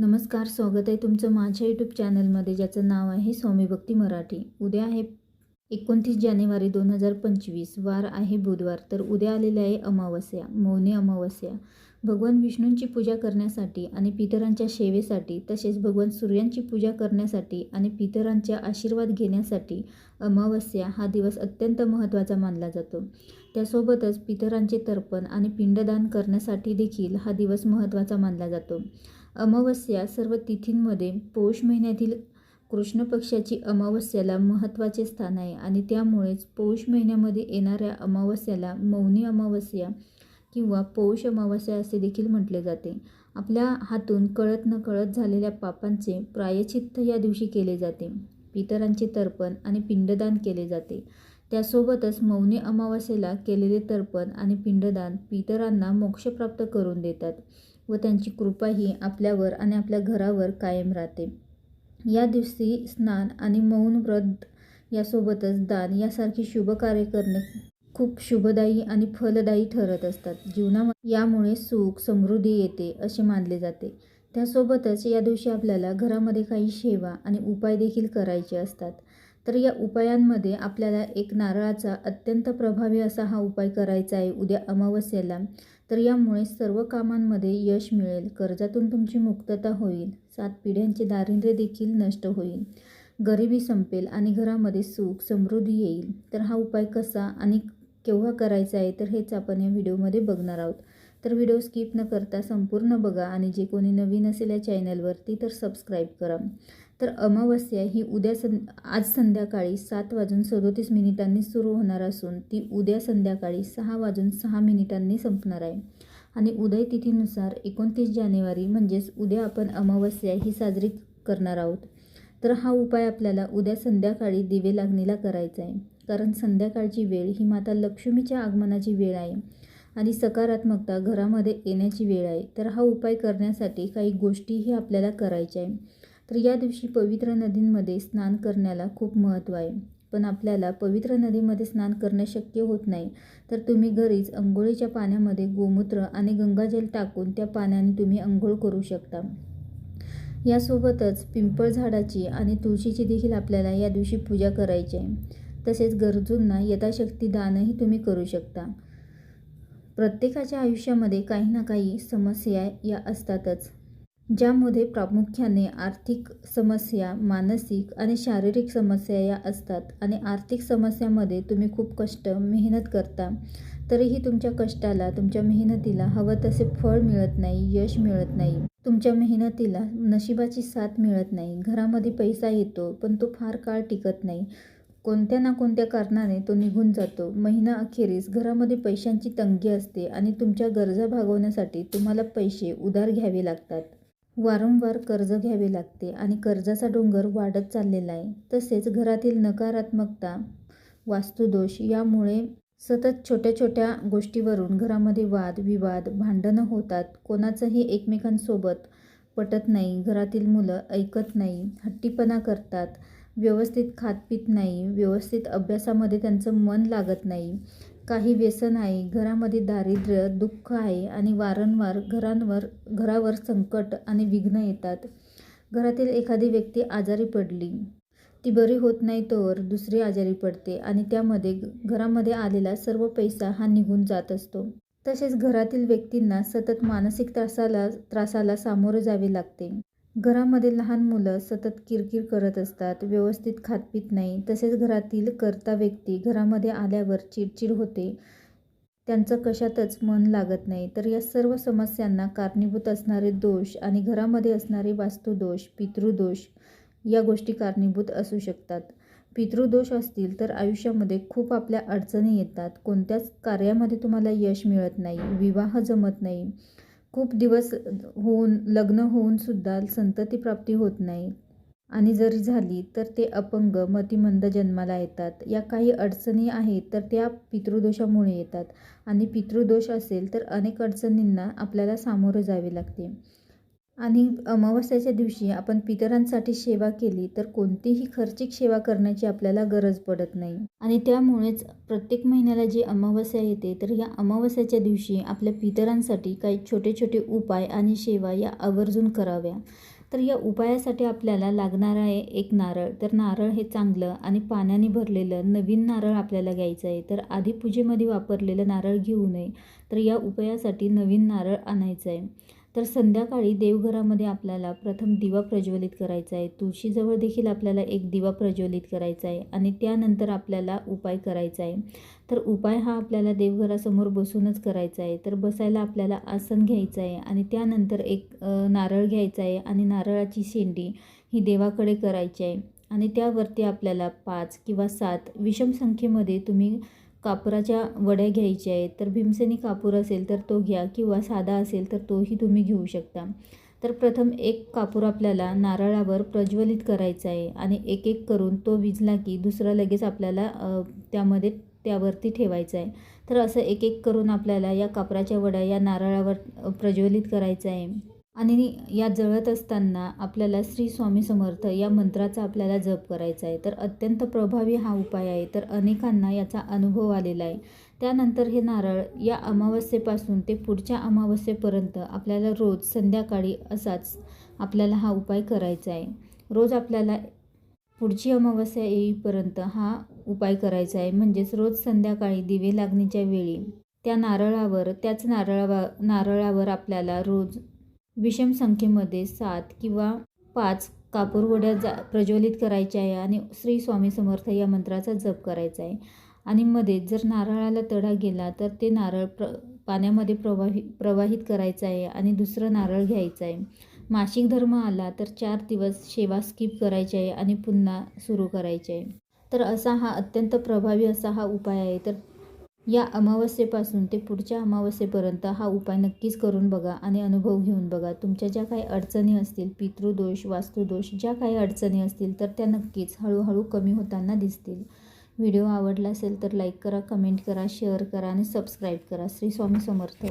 नमस्कार स्वागत आहे तुमचं माझ्या यूट्यूब चॅनलमध्ये ज्याचं नाव आहे स्वामी भक्ती मराठी. उद्या आहे एकोणतीस जानेवारी दोन हजार पंचवीस. वार आहे बुधवार तर उद्या आलेले आहे अमावस्या मौनी अमावस्या. भगवान विष्णूंची पूजा करण्यासाठी आणि पितरांच्या सेवेसाठी तसेच भगवान सूर्यांची पूजा करण्यासाठी आणि पितरांच्या आशीर्वाद घेण्यासाठी अमावस्या हा दिवस अत्यंत महत्त्वाचा मानला जातो. त्यासोबतच पितरांचे तर्पण आणि पिंडदान करण्यासाठी देखील हा दिवस महत्त्वाचा मानला जातो. अमावस्या सर्व तिथींमध्ये पौष महिन्यातील कृष्ण पक्षाची अमावस्याला महत्त्वाचे स्थान आहे आणि त्यामुळेच पौष महिन्यामध्ये येणाऱ्या अमावस्याला मौनी अमावस्या किंवा पौष अमावस्या असे देखील म्हटले जाते. आपल्या हातून कळत न कळत झालेल्या पापांचे प्रायचित्त या दिवशी केले जाते. पितरांचे तर्पण आणि पिंडदान केले जाते. त्यासोबतच मौनी अमावस्येला केलेले तर्पण आणि पिंडदान पितरांना मोक्ष प्राप्त करून देतात. व त्यांची कृपाही आपल्यावर आणि आपल्या घरावर कायम राहते. या दिवशी स्नान आणि मौन व्रत यासोबतच दान यासारखी शुभ कार्य करणे खूप शुभदायी आणि फलदायी ठरत असतात. जीवनामध्ये यामुळे सुख समृद्धी येते असे मानले जाते. त्यासोबतच या दिवशी आपल्याला घरामध्ये काही सेवा आणि उपाय देखील करायचे असतात. तर या उपायांमध्ये आपल्याला एक नारळाचा अत्यंत प्रभावी असा हा उपाय करायचा आहे. उद्या अमावस्येला तर यामुळे सर्व कामांमध्ये यश मिळेल कर्जातून तुमची मुक्तता होईल सात पिढ्यांचे दारिद्र्य देखील नष्ट होईल गरिबी संपेल आणि घरामध्ये सुख समृद्धी येईल. तर हा उपाय कसा आणि केव्हा करायचा आहे तर हेच आपण या व्हिडिओमध्ये बघणार आहोत. तर व्हिडिओ स्किप न करता संपूर्ण बघा आणि जे कोणी नवीन असेल या चॅनलवरती तर सबस्क्राईब करा. तर अमावस्या ही उद्या सं आज संध्याकाळी सात वाजून सदोतीस मिनिटांनी सुरू होणार असून ती उद्या संध्याकाळी सहा वाजून सहा मिनिटांनी संपणार आहे. आणि उदय तिथीनुसार एकोणतीस जानेवारी म्हणजेच उद्या आपण अमावस्या ही साजरी करणार आहोत. तर हा उपाय आपल्याला उद्या संध्याकाळी दिवे लागणीला करायचा आहे. कारण संध्याकाळची वेळ ही माता लक्ष्मीच्या आगमनाची वेळ आहे. आणि सकारात्मकता घरामध्ये येण्याची वेळ आहे. तर हा उपाय करण्यासाठी काही गोष्टीही आपल्याला करायच्या आहे. तर या दिवशी पवित्र नदींमध्ये स्नान करण्याला खूप महत्त्व आहे. पण आपल्याला पवित्र नदीमध्ये स्नान करणे शक्य होत नाही. तर तुम्ही घरीच अंघोळीच्या पाण्यामध्ये गोमूत्र आणि गंगाजल टाकून त्या पाण्याने तुम्ही अंघोळ करू शकता. यासोबतच पिंपळ झाडाची आणि तुळशीची देखील आपल्याला या दिवशी पूजा करायची आहे. तसेच गरजूंना यथाशक्ती दानही तुम्ही करू शकता. प्रत्येकाच्या आयुष्यामध्ये काही ना काही समस्या या असतातच. ज्यामध्ये प्रामुख्याने आर्थिक समस्या मानसिक आणि शारीरिक समस्या या असतात. आणि आर्थिक समस्यामध्ये तुम्ही खूप कष्ट मेहनत करता तरीही तुमच्या कष्टाला तुमच्या मेहनतीला हवं तसे फळ मिळत नाही यश मिळत नाही. तुमच्या मेहनतीला नशिबाची साथ मिळत नाही. घरामध्ये पैसा येतो पण तो फार काळ टिकत नाही. कोणत्या ना कोणत्या कारणाने तो निघून जातो. महिना अखेरीस घरामध्ये पैशांची तंगी असते आणि तुमच्या गरजा भागवण्यासाठी तुम्हाला पैसे उधार घ्यावे लागतात. वारंवार कर्ज घ्यावे लागते आणि कर्जाचा डोंगर वाढत चाललेला आहे. तसेच घरातील नकारात्मकता वास्तुदोष यामुळे सतत छोट्या छोट्या गोष्टीवरून घरामध्ये वाद विवाद भांडणं होतात. कोणाचंही एकमेकांसोबत पटत नाही घरातील मुलं ऐकत नाही हट्टीपणा करतात व्यवस्थित खात पित नाही व्यवस्थित अभ्यासामध्ये त्यांचं मन लागत नाही काही व्यसन आहे घरामध्ये दारिद्र्य दुःख आहे आणि वारंवार घरांवर घरावर संकट आणि विघ्न येतात. घरातील एखादी व्यक्ती आजारी पडली ती बरी होत नाही तोवर दुसरी आजारी पडते आणि त्यामध्ये घरामध्ये आलेला सर्व पैसा हा निघून जात असतो. तसेच घरातील व्यक्तींना सतत मानसिक त्रासाला त्रासाला सामोरे जावे लागते. घरामध्ये लहान मुलं सतत किरकिर करत असतात व्यवस्थित खातपीत नाही. तसेच घरातील कर्ता व्यक्ती घरामध्ये आल्यावर चिडचिड होते. त्यांचं कशातच मन लागत नाही. तर या सर्व समस्यांना कारणीभूत असणारे दोष आणि घरामध्ये असणारे वास्तुदोष पितृदोष या गोष्टी कारणीभूत असू शकतात. पितृदोष असतील तर आयुष्यामध्ये खूप आपल्या अडचणी येतात. कोणत्याच कार्यामध्ये तुम्हाला यश मिळत नाही. विवाह जमत नाही. खूप दिवस होऊन लग्न होऊनसुद्धा संततीप्राप्ती होत नाही. आणि जरी झाली तर ते अपंग मतिमंद जन्माला येतात. या काही अडचणी आहेत तर त्या पितृदोषामुळे येतात. आणि पितृदोष असेल तर अनेक अडचणींना आपल्याला सामोरे जावे लागते. आणि अमावस्याच्या दिवशी आपण पितरांसाठी सेवा केली तर कोणतीही खर्चिक सेवा करण्याची आपल्याला गरज पडत नाही. आणि त्यामुळेच प्रत्येक महिन्याला जी अमावस्या येते तर या अमावस्याच्या दिवशी आपल्या पितरांसाठी काही छोटे छोटे उपाय आणि सेवा या आवर्जून कराव्या. तर या उपायासाठी आपल्याला लागणार आहे एक नारळ. तर नारळ हे चांगलं आणि पाण्याने भरलेलं नवीन नारळ आपल्याला घ्यायचं आहे. तर आधी पूजेमध्ये वापरलेलं नारळ घेऊ नये. तर या उपायासाठी नवीन नारळ आणायचं आहे. तर संध्याकाळी देवघरामध्ये आपल्याला प्रथम दिवा प्रज्वलित करायचा आहे. तुळशीजवळ देखील आपल्याला एक दिवा प्रज्वलित करायचा आहे आणि त्यानंतर आपल्याला उपाय करायचा आहे. तर उपाय हा आपल्याला देवघरासमोर बसूनच करायचा आहे. तर बसायला आपल्याला आसन घ्यायचं आहे आणि त्यानंतर एक नारळ घ्यायचा आहे आणि नारळाची शेंडी ही देवाकडे करायची आहे. आणि त्यावरती आपल्याला पाच किंवा सात विषम संख्येमध्ये तुम्ही कापराच्या वड्या घ्यायच्या आहेत. तर भीमसेनी कापूर असेल तर तो घ्या किंवा साधा असेल तर तोही तुम्ही घेऊ शकता. तर प्रथम एक कापूर आपल्याला नारळावर प्रज्वलित करायचा आहे आणि एक एक करून तो विजला की दुसरा लगेच आपल्याला त्यामध्ये त्यावरती ठेवायचा आहे. तर असं एक एक करून आपल्याला या कापराच्या वड्या या नारळावर प्रज्वलित करायचं आहे. आणि या जळत असताना आपल्याला श्री स्वामी समर्थ या मंत्राचा आपल्याला जप करायचा आहे. तर अत्यंत प्रभावी हा उपाय आहे. तर अनेकांना याचा अनुभव आलेला आहे. त्यानंतर हे नारळ या अमावस्येपासून ते पुढच्या अमावस्येपर्यंत आपल्याला रोज संध्याकाळी असाच आपल्याला हा उपाय करायचा आहे. रोज आपल्याला पुढची अमावस्या येईपर्यंत हा उपाय करायचा आहे. म्हणजेच रोज संध्याकाळी दिवे लागणीच्या वेळी त्या नारळावर त्याच नारळावा नारळावर आपल्याला रोज विषम संख्येमध्ये सात किंवा पाच कापूरवड्या जा प्रज्वलित करायच्या आहे आणि श्री स्वामी समर्थ या मंत्राचा जप करायचा आहे. आणि मध्ये जर नारळाला तडा गेला तर ते नारळ प्र पाण्यामध्ये प्रवाही प्रवाहित करायचं आहे आणि दुसरं नारळ घ्यायचं आहे. मासिक धर्म आला तर चार दिवस सेवा स्किप करायची आहे आणि पुन्हा सुरू करायचे आहे. तर असा हा अत्यंत प्रभावी असा हा उपाय आहे. तर या अमावस्येपासून ते पुढच्या अमावस्येपर्यंत हा उपाय नक्कीच करून बघा आणि अनुभव घेऊन बघा. तुमच्या ज्या काही अडचणी असतील पितृदोष वास्तुदोष ज्या काही अडचणी असतील तर त्या नक्कीच हळूहळू कमी होताना दिसतील. व्हिडिओ आवडला असेल तर लाईक करा कमेंट करा शेअर करा आणि सबस्क्राईब करा. श्री स्वामी समर्थ.